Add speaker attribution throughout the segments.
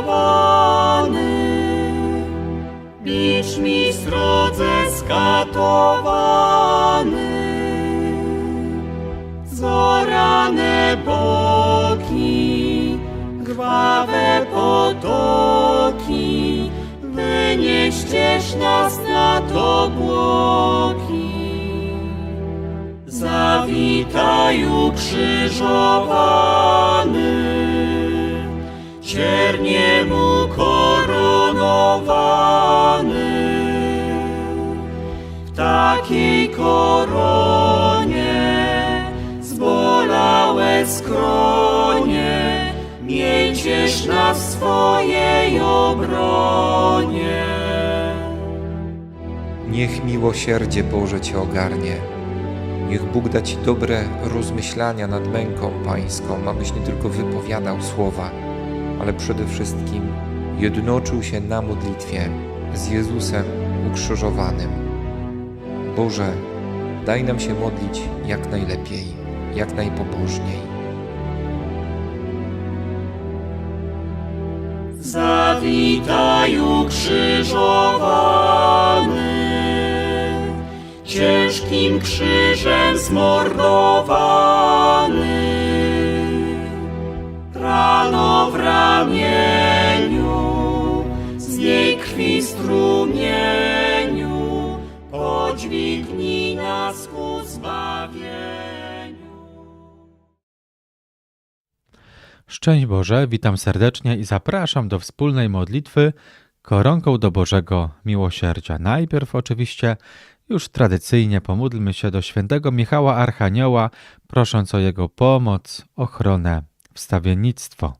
Speaker 1: ukrzyżowany, bicz mi srodze skatowany. Zorane boki, krwawe potoki, wynieściesz nas nad obłoki. Zawitaj ukrzyżowany, cierniem ukoronowany. W takiej koronie zbolałe skronie, mieciesz nas w swojej obronie.
Speaker 2: Niech miłosierdzie Boże Cię ogarnie. Niech Bóg da Ci dobre rozmyślania nad męką Pańską, abyś nie tylko wypowiadał słowa, ale przede wszystkim jednoczył się na modlitwie z Jezusem ukrzyżowanym. Boże, daj nam się modlić jak najlepiej, jak najpobożniej.
Speaker 1: Zawitaj ukrzyżowany, ciężkim krzyżem zmordowany. Ramieniu, z niej krwi strumieniu, podźwignij nas ku zbawieniu.
Speaker 3: Szczęść Boże, witam serdecznie i zapraszam do wspólnej modlitwy koronką do Bożego Miłosierdzia. Najpierw oczywiście już tradycyjnie pomódlmy się do świętego Michała Archanioła, prosząc o jego pomoc, ochronę, wstawiennictwo.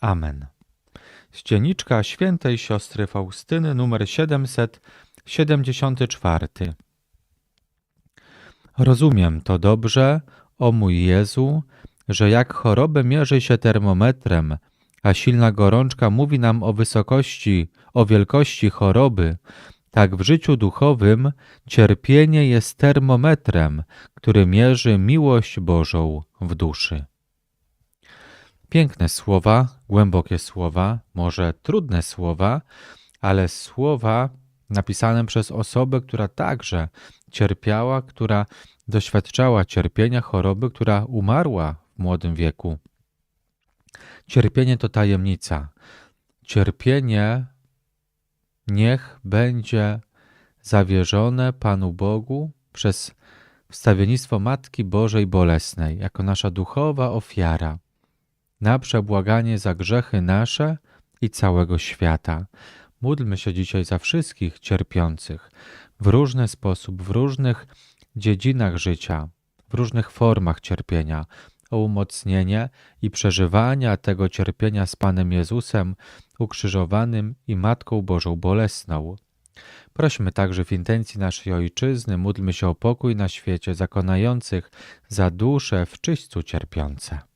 Speaker 3: Amen. Ścieniczka świętej siostry Faustyny numer 774. Rozumiem to dobrze, o mój Jezu, że jak chorobę mierzy się termometrem, a silna gorączka mówi nam o wysokości, o wielkości choroby, tak w życiu duchowym cierpienie jest termometrem, który mierzy miłość Bożą w duszy. Piękne słowa, głębokie słowa, może trudne słowa, ale słowa napisane przez osobę, która także cierpiała, która doświadczała cierpienia, choroby, która umarła w młodym wieku. Cierpienie to tajemnica. Cierpienie niech będzie zawierzone Panu Bogu przez wstawiennictwo Matki Bożej Bolesnej, jako nasza duchowa ofiara, na przebłaganie za grzechy nasze i całego świata. Módlmy się dzisiaj za wszystkich cierpiących w różny sposób, w różnych dziedzinach życia, w różnych formach cierpienia, o umocnienie i przeżywania tego cierpienia z Panem Jezusem ukrzyżowanym i Matką Bożą Bolesną. Prośmy także w intencji naszej Ojczyzny, módlmy się o pokój na świecie, zakonających za dusze w czyśćcu cierpiące.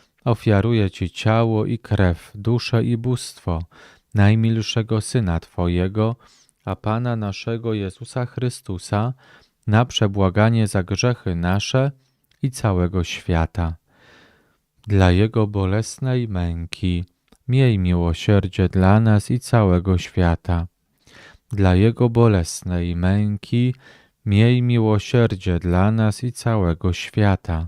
Speaker 3: ofiaruję Ci ciało i krew, duszę i bóstwo najmilszego Syna Twojego, a Pana naszego Jezusa Chrystusa, na przebłaganie za grzechy nasze i całego świata. Dla Jego bolesnej męki miej miłosierdzie dla nas i całego świata. Dla Jego bolesnej męki miej miłosierdzie dla nas i całego świata.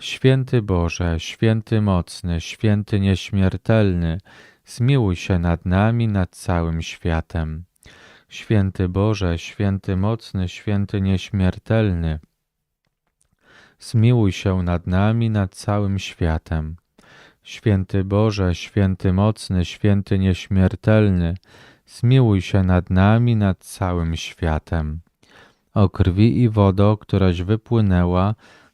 Speaker 3: Święty Boże, święty mocny, święty nieśmiertelny, zmiłuj się nad nami, nad całym światem. Święty Boże, święty mocny, święty nieśmiertelny, zmiłuj się nad nami, nad całym światem. Święty Boże, święty mocny, święty nieśmiertelny, zmiłuj się nad nami, nad całym światem. O krwi i wodo, któraś wypłynęła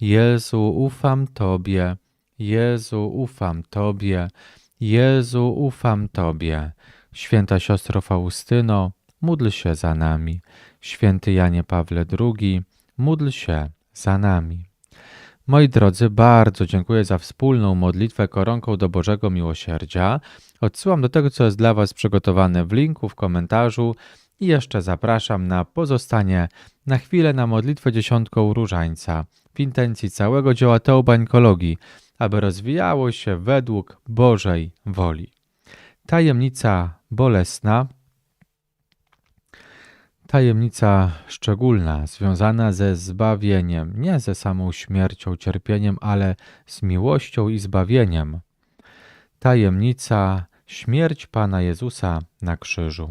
Speaker 3: Jezu, ufam Tobie, Jezu, ufam Tobie, Jezu, ufam Tobie. Święta siostro Faustyno, módl się za nami. Święty Janie Pawle II, módl się za nami. Moi drodzy, bardzo dziękuję za wspólną modlitwę koronką do Bożego Miłosierdzia. Odsyłam do tego, co jest dla Was przygotowane w linku, w komentarzu i jeszcze zapraszam na pozostanie na chwilę na modlitwę dziesiątką różańca w intencji całego dzieła teobańkologii, aby rozwijało się według Bożej woli. Tajemnica bolesna, tajemnica szczególna, związana ze zbawieniem, nie ze samą śmiercią, cierpieniem, ale z miłością i zbawieniem. Tajemnica śmierć Pana Jezusa na krzyżu.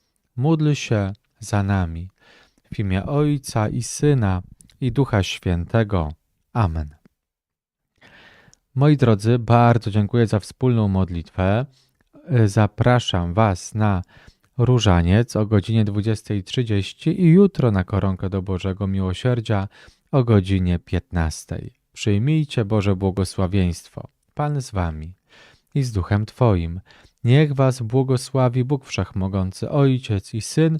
Speaker 3: módl się za nami. W imię Ojca i Syna i Ducha Świętego. Amen. Moi drodzy, bardzo dziękuję za wspólną modlitwę. Zapraszam Was na różaniec o godzinie 20.30 i jutro na koronkę do Bożego Miłosierdzia o godzinie 15.00. Przyjmijcie Boże błogosławieństwo. Pan z Wami i z Duchem Twoim. Niech Was błogosławi Bóg Wszechmogący, Ojciec i Syn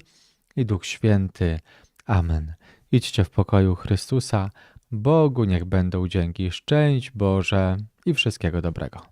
Speaker 3: i Duch Święty. Amen. Idźcie w pokoju Chrystusa. Bogu niech będą dzięki. Szczęść Boże i wszystkiego dobrego.